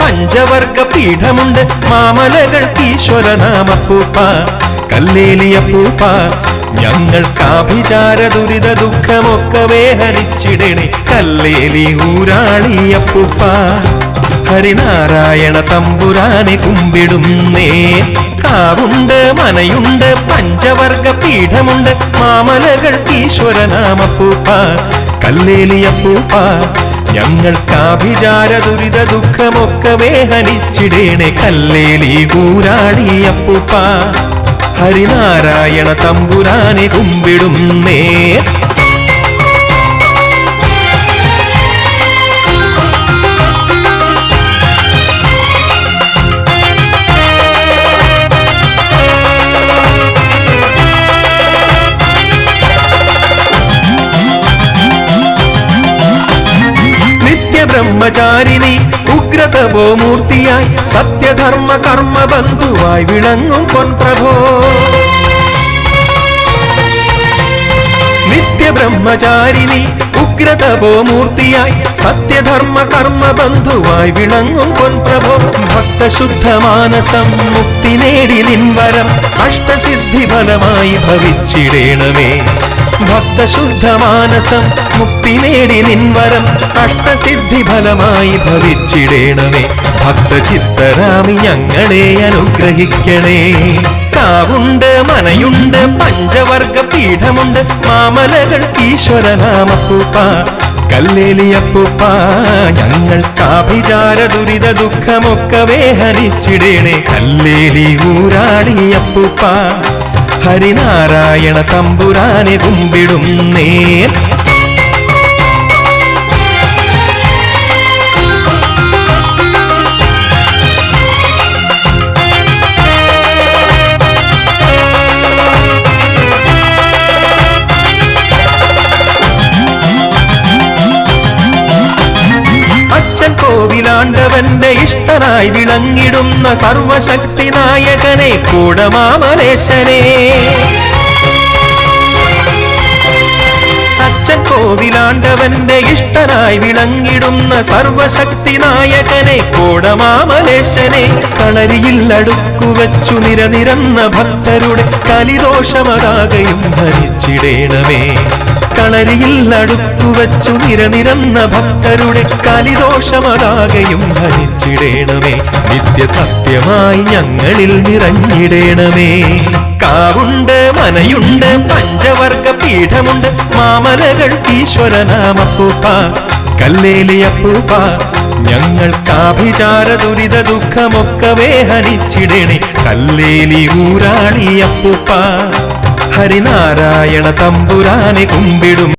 പഞ്ചവർഗ പീഠമുണ്ട്. മാമലകൾ ഈശ്വരനാമപ്പൂപ്പ കല്ലേലിയപ്പൂപ്പ ഞങ്ങൾക്കാഭിചാര ദുരിത ദുഃഖമൊക്കെ ഹരിച്ചിടണേ കല്ലേലി ഊരാളിയപ്പൂപ്പ ഹരിനാരായണ തമ്പുരാനെ കുമ്പിടുന്നേ. കാവുണ്ട് മനയുണ്ട് പഞ്ചവർഗ പീഠമുണ്ട്. മാമലകൾ ഈശ്വരനാമപ്പൂപ്പ കല്ലേലിയപ്പൂപ്പ ഞങ്ങൾക്കാഭിചാര ദുരിത ദുഃഖമൊക്കെ ഹനിച്ചിടേണേ കല്ലേലി ഊരാളിയപ്പൂപ്പ ഹരിനാരായണ തമ്പുരാനെ കുമ്പിടുന്നേ നിത്യബ്രഹ്മചാരിണി ഉഗ്രതപോ മൂർത്തിയായി സത്യധർമ്മ കർമ്മ ബന്ധുവായി വിളങ്ങും പൊൻപ്രഭോ നിത്യബ്രഹ്മചാരിണി ഉഗ്രതപോ മൂർത്തിയായി സത്യധർമ്മ കർമ്മ ബന്ധുവായി വിളങ്ങും പൊൻപ്രഭോ ഭക്തശുദ്ധ മാനസം മുക്തി നേടി നിൻവരം അഷ്ടസിദ്ധി ഫലമായി ഭവിച്ചിടേണമേ. ഭക്തശുദ്ധ മാനസം മുക്തി നേടി നിൻവരം അഷ്ടസിദ്ധി ഫലമായി ഭവിച്ചിടേണമേ. ഭക്തചിത്തരാമി ഞങ്ങളെ അനുഗ്രഹിക്കണേ. കാവുണ്ട് മനയുണ്ട് പഞ്ചവർഗ പീഠമുണ്ട്. മാമലകൾ ഈശ്വരനാമപ്പൂപ്പ കല്ലേലിയപ്പൂപ്പ ഞങ്ങൾ കാഭിചാര ദുരിത ദുഃഖമൊക്കെ ഹരിച്ചിടേണേ കല്ലേലി ഊരാളിയപ്പൂപ്പ ഹരിനാരായണ തമ്പുരാനെ കുമ്പിടുന്നേ കോവിലാണ്ടവന്റെ ഇഷ്ടനായി വിളങ്ങിടുന്ന സർവശക്തി നായകനെ കൂടമാമലേശനെ. അച്ഛൻ കോവിലാണ്ടവന്റെ ഇഷ്ടനായി വിളങ്ങിടുന്ന സർവശക്തി നായകനെ കോടമാമലേശനെ. കളരിയിൽ അടുക്കുവച്ചു നിരനിരന്ന ഭക്തരുടെ കലിദോഷമതാകയും ഭരിച്ചിടേണമേ. കളരിയിൽ അടുക്കുവച്ചു നിരനിരന്ന ഭക്തരുടെ കലിദോഷമതാകയും ഭരിച്ചിടേണമേ. നിത്യസത്യമായി ഞങ്ങളിൽ നിറഞ്ഞിടേണമേ. കാവുണ്ട് മനയുണ്ട് പഞ്ചവർഗ പീഠമുണ്ട് മാമലകൾ ഈശ്വരനാമപ്പൂപ്പ കല്ലേലിയപ്പൂപ്പ. ഞങ്ങൾക്കാഭിചാര ദുരിത ദുഃഖമൊക്കെ വേഹനിച്ചിടേണേ. കല്ലേലി ഊരാളിയപ്പൂപ്പ. ഹരിനാരായണ തമ്പുരാനെ കുമ്പിടും.